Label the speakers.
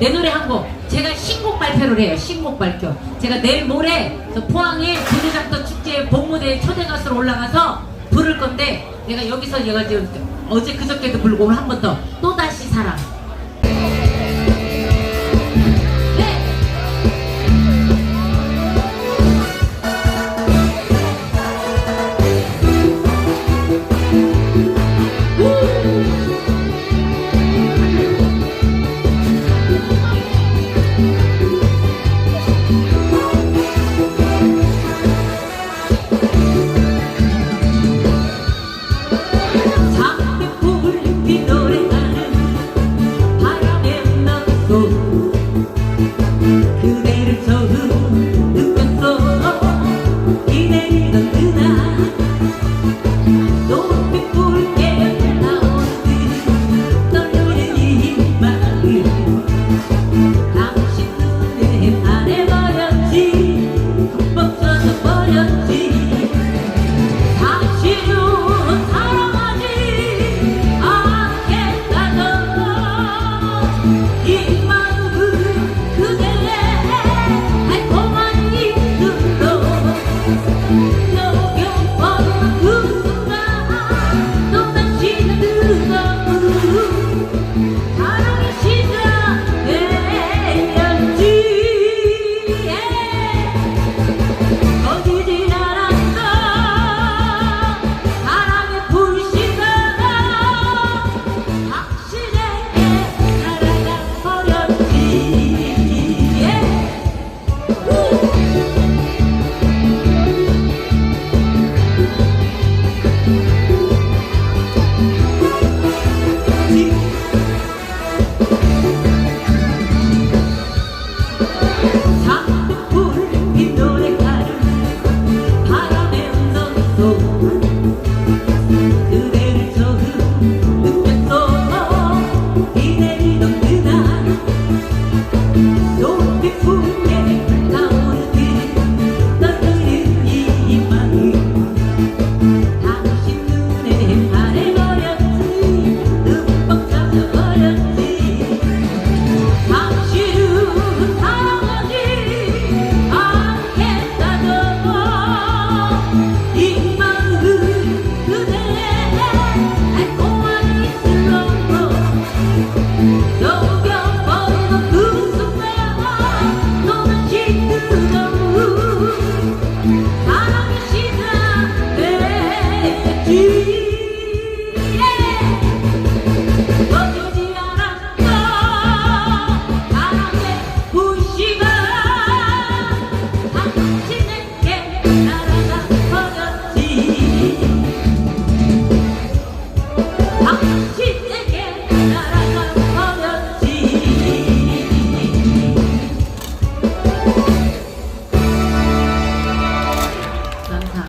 Speaker 1: 내 노래 한 곡. 제가 신곡 발표를 해요 신곡 발표. 제가 내일 모레 저 포항의 부대장터 축제 본무대에 초대 가수로 올라가서 부를 건데 내가 여기서 얘가 지금 어제 그저께도 부르고 오늘 한 번 더. 또 다시 夢に I'm